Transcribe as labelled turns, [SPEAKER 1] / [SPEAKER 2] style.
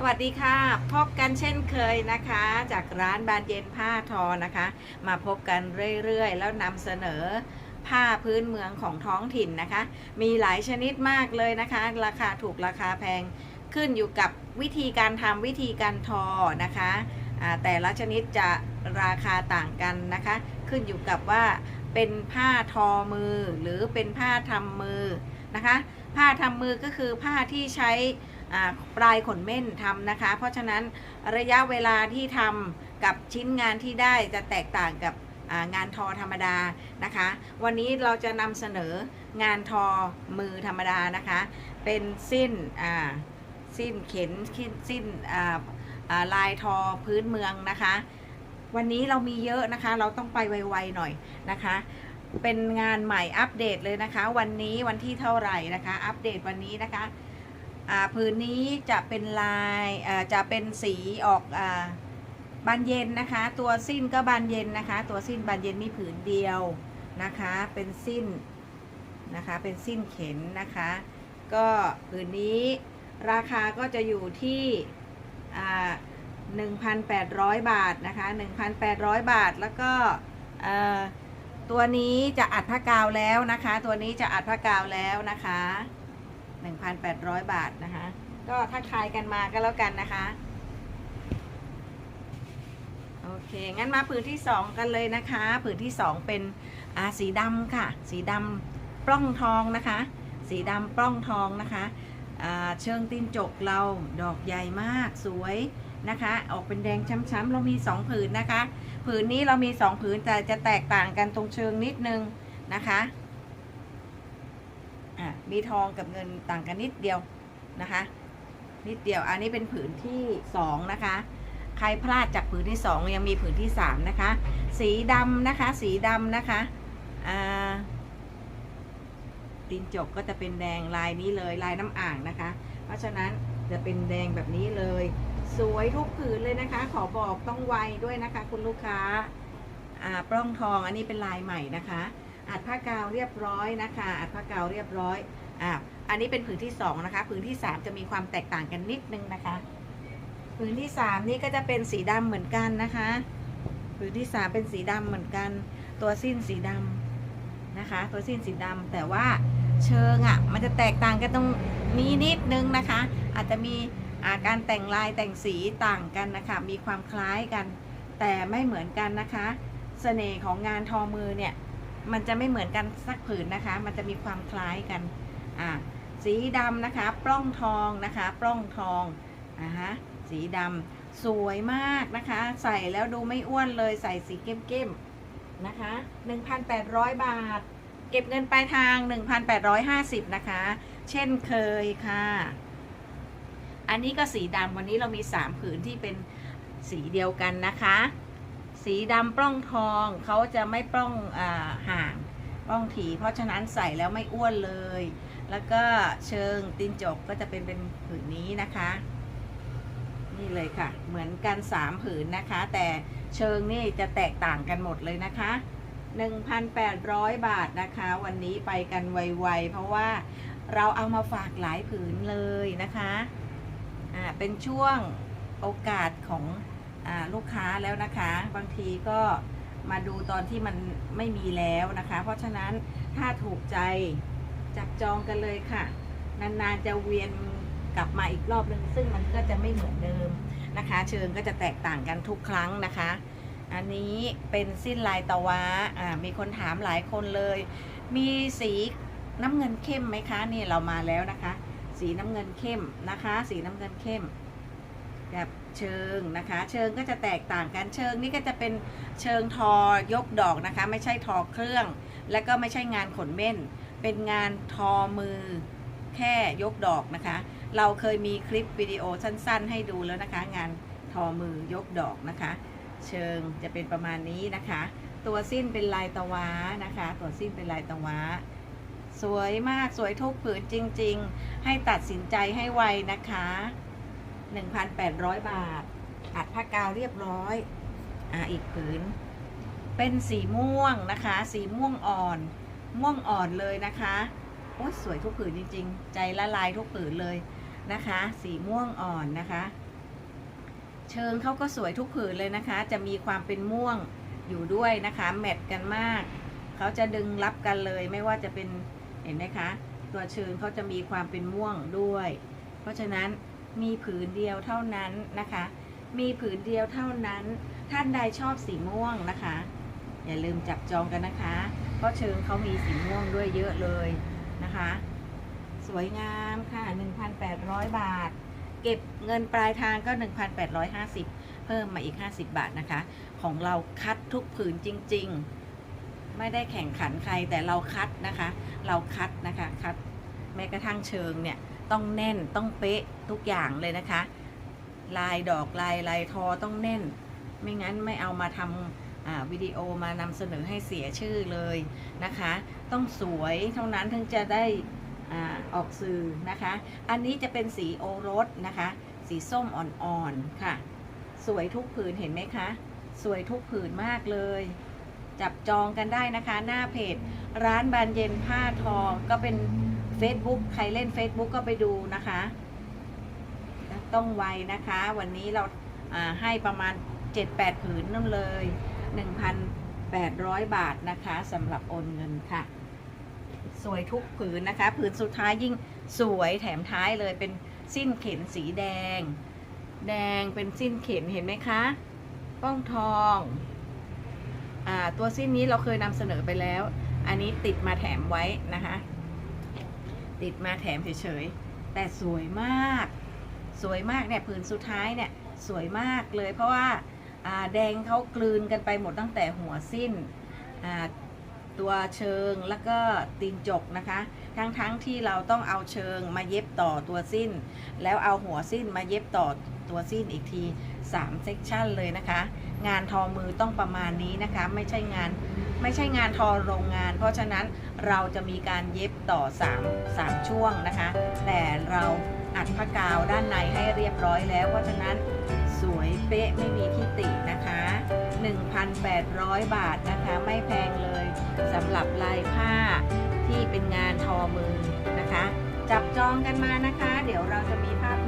[SPEAKER 1] สวัสดีค่ะ พบกันเช่นเคยนะคะ จากร้านบานเย็นผ้าทอนะคะ มาพบกันเรื่อยๆ แล้วนำเสนอผ้าพื้นเมืองของท้องถิ่นนะคะ มีหลายชนิดมากเลยนะคะ ราคาถูกราคาแพงขึ้นอยู่กับวิธีการทำวิธีการทอนะคะแต่ละชนิดจะราคาต่างกันนะคะ ขึ้นอยู่กับว่าเป็นผ้าทอมือหรือเป็นผ้าทำมือนะคะ ผ้าทำมือก็คือผ้าที่ใช้ ปลายขนเม่นทำนะคะ เพราะฉะนั้นระยะเวลาที่ทำกับชิ้นงานที่ได้จะแตกต่างกับงานทอธรรมดานะคะ วันนี้เราจะนำเสนองานทอมือธรรมดานะคะ เป็นสิ้นสิ้นเข็นสิ้นลายทอพื้นเมืองนะคะ วันนี้เรามีเยอะนะคะ เราต้องไปไวๆหน่อยนะคะ เป็นงานใหม่อัปเดตเลยนะคะ วันนี้วันที่เท่าไหร่นะคะ อัปเดตวันนี้นะคะ ผืนนี้จะเป็นลายจะเป็นสีออกอบานเย็นนะคะ ตัวสิ้นก็บานเย็นนะคะ ตัวสิ้นบานเย็นมีผืนเดียวนะคะ เป็นสิ้นนะคะ เป็นสิ้นเข็นนะคะ ก็ผืนนี้ราคาก็จะอยู่ที่อ่า1,800 บาทนะคะ 1,800 บาทแล้วก็ตัวนี้จะอัดผ้ากาวแล้วนะคะ ตัวนี้จะอัดผ้ากาวแล้วนะคะ 1,800 บาทนะคะ ก็ทักทายกันมาก็แล้วกันนะคะ โอเค งั้นมาผืนที่ 2 กันเลยนะคะ ผืนที่ 2 เป็นอ่าสีดำค่ะ สีดำปล้องทองนะคะ สีดำปล้องทองนะคะเชิงตีนจกเราดอกใหญ่มากสวยนะคะ ออกเป็นแดงช้ำๆเรามี 2 ผืนนะคะ ผืนนี้เรามี 2 ผืนแต่จะแตกต่างกันตรงเชิงนิดนึงนะคะ อะมีทองกับเงินต่างกันนิดเดียวนะคะ นิดเดียวอันนี้เป็นผืนที่สองนะคะ ใครพลาดจากผืนที่สองยังมีผืนที่สามนะคะ สีดำนะคะ สีดำนะคะอ่าตีนจกก็จะเป็นแดงลายนี้เลยลายน้ำอ่างนะคะ เพราะฉะนั้นจะเป็นแดงแบบนี้เลย สวยทุกผืนเลยนะคะ ขอบอกต้องไวด้วยนะคะ คุณลูกค้าอ่าปล้องทองอันนี้เป็นลายใหม่นะคะ อัดผ้ากาวเรียบร้อยนะคะอัดผ้ากาวเรียบร้อยอ่าอันนี้เป็นผืนที่สองนะคะผืนที่สามจะมีความแตกต่างกันนิดนึงนะคะผืนที่สามนี่ก็จะเป็นสีดำเหมือนกันนะคะผืนที่สามเป็นสีดำเหมือนกัน ตัวสิ้นสีดำนะคะ ตัวสิ้นสีดำแต่ว่าเชิงอะ่ะมันจะแตกต่างกันตรงนี้นิดนึงนะคะ อาจจะมีาการแต่งลายแต่งสีต่างกันนะคะ มีความคล้ายกัน แต่ไม่เหมือนกันนะคะเสน่ห์ของงานทอมือเนี่ย มันจะไม่เหมือนกันสักผืนนะคะ มันจะมีความคล้ายกันอ่าสีดำนะคะ ปล้องทองนะคะ ปล้องทองอ่าฮะสีดำสวยมากนะคะ ใส่แล้วดูไม่อ้วนเลยใส่สีเข้มๆนะคะ 1,800 บาท เก็บเงินปลายทาง 1,850 นะคะ เช่นเคยค่ะ อันนี้ก็สีดำวันนี้เรามี 3 ผืนที่เป็นสีเดียวกันนะคะ สีดำปล้องทองเขาจะไม่ปล้องอาห่างปล้องถีเพราะฉะนั้นใส่แล้วไม่อ้วนเลย แล้วก็เชิงตีนจกก็จะเป็นเป็นผืนนี้นะคะ นี่เลยค่ะ เหมือนกัน 3 ผืนนะคะ แต่เชิงนี่จะแตกต่างกันหมดเลยนะคะ 1,800 บาทนะคะ วันนี้ไปกันไวๆเพราะว่าเราเอามาฝากหลายผืนเลยนะคะ อ่า เป็นช่วงโอกาสของ ลูกค้าแล้วนะคะ บางทีก็มาดูตอนที่มันไม่มีแล้วนะคะ เพราะฉะนั้นถ้าถูกใจจับจองกันเลยค่ะ นานๆจะเวียนกลับมาอีกรอบหนึ่งซึ่งมันก็จะไม่เหมือนเดิมนะคะ เชิงก็จะแตกต่างกันทุกครั้งนะคะ อันนี้เป็นสิ้นลายตะวะอ่ามีคนถามหลายคนเลย มีสีน้ำเงินเข้มไหมคะ นี่เรามาแล้วนะคะ สีน้ำเงินเข้มนะคะ สีน้ำเงินเข้ม แบบเชิงนะคะ เชิงก็จะแตกต่างกันเชิงนี่ก็จะเป็นเชิงทอยกดอกนะคะ ไม่ใช่ทอเครื่อง และก็ไม่ใช่งานขนเม่น เป็นงานทอมือแค่ยกดอกนะคะ เราเคยมีคลิปวิดีโอสั้นๆ ให้ดูแล้วนะคะ งานทอมือยกดอกนะคะ เชิงจะเป็นประมาณนี้นะคะ ตัวสิ้นเป็นลายตะวานะคะ ตัวสิ้นเป็นลายตะวาสวยมากสวยทุกผืนจริง ๆ ให้ตัดสินใจให้ไวนะคะ 1,800 บาท อัดผ้ากาวเรียบร้อย อ่าอีกผืน เป็นสีม่วงนะคะ สีม่วงอ่อน ม่วงอ่อนเลยนะคะโอ้ยสวยทุกผืนจริงๆ ใจละลายทุกผืนเลยนะคะ สีม่วงอ่อนนะคะ เชิงเขาก็สวยทุกผืนเลยนะคะ จะมีความเป็นม่วงอยู่ด้วยนะคะ แมทกันมาก เขาจะดึงรับกันเลยไม่ว่าจะเป็นเห็นไหมคะ ตัวเชิงเขาจะมีความเป็นม่วงด้วย เพราะฉะนั้น มีผืนเดียวเท่านั้นนะคะ มีผืนเดียวเท่านั้น ท่านใดชอบสีม่วงนะคะ อย่าลืมจับจองกันนะคะ เพราะเชิงเขามีสีม่วงด้วยเยอะเลยนะคะ สวยงามค่ะ 1,800 บาท เก็บเงินปลายทางก็ 1,850 เพิ่มมาอีก 50 บาทนะคะ ของเราคัดทุกผืนจริง ๆ ไม่ได้แข่งขันใครแต่เราคัดนะคะ เราคัดนะคะ คัดแม้กระทั่งเชิงเนี่ย ต้องแน่นต้องเป๊ะทุกอย่างเลยนะคะ ลายดอกลายลายทอต้องแน่น ไม่งั้นไม่เอามาทำวิดีโอมานำเสนอให้เสียชื่อเลยนะคะ ต้องสวยเท่านั้นถึงจะได้อออกสื่อนะคะ อันนี้จะเป็นสีโอรสนะคะ สีส้มอ่อนๆค่ะ สวยทุกผืนเห็นไหมคะ สวยทุกผืนมากเลย จับจองกันได้นะคะ หน้าเพจร้านบานเย็นผ้าทองก็เป็น Facebook ใครเล่น Facebook ก็ไปดูนะคะ ต้องไวนะคะ วันนี้เราให้ประมาณ 7-8 ผืนนั่นเลย 1,800 บาทนะคะสำหรับโอนเงินค่ะ สวยทุกผืนนะคะ ผืนสุดท้ายยิ่งสวยแถมท้ายเลยเป็นสิ้นเข็นสีแดง แดงเป็นสิ้นเข็นเห็นไหมคะป้องทองอตัวสิ้นนี้เราเคยนำเสนอไปแล้ว อันนี้ติดมาแถมไว้นะคะ ติดมาแถมเฉยๆ แต่สวยมาก สวยมากเนี่ยผืนสุดท้ายเนี่ยสวยมากเลยเพราะว่าแดงเขากลืนกันไปหมดตั้งแต่หัวสิ้นตัวเชิงแล้วก็ตีนจกนะคะ ทั้งๆทที่เราต้องเอาเชิงมาเย็บต่อตัวสิ้น แล้วเอาหัวสิ้นมาเย็บต่อตัวสิ้นอีกที3เซกชันเลยนะคะ งานทอมือต้องประมาณนี้นะคะ ไม่ใช่งานไม่ใช่งานทอโรงงาน เพราะฉะนั้น เราจะมีการเย็บต่อ 3 3 ช่วงนะคะ แต่เราอัดผ้ากาวด้านในให้เรียบร้อยแล้ว เพราะฉะนั้นสวยเป๊ะไม่มีที่ตินะคะ 1,800 บาทนะคะไม่แพงเลยสำหรับลายผ้าที่เป็นงานทอมือนะคะ จับจองกันมานะคะ เดี๋ยวเราจะมีภาพนิ่ง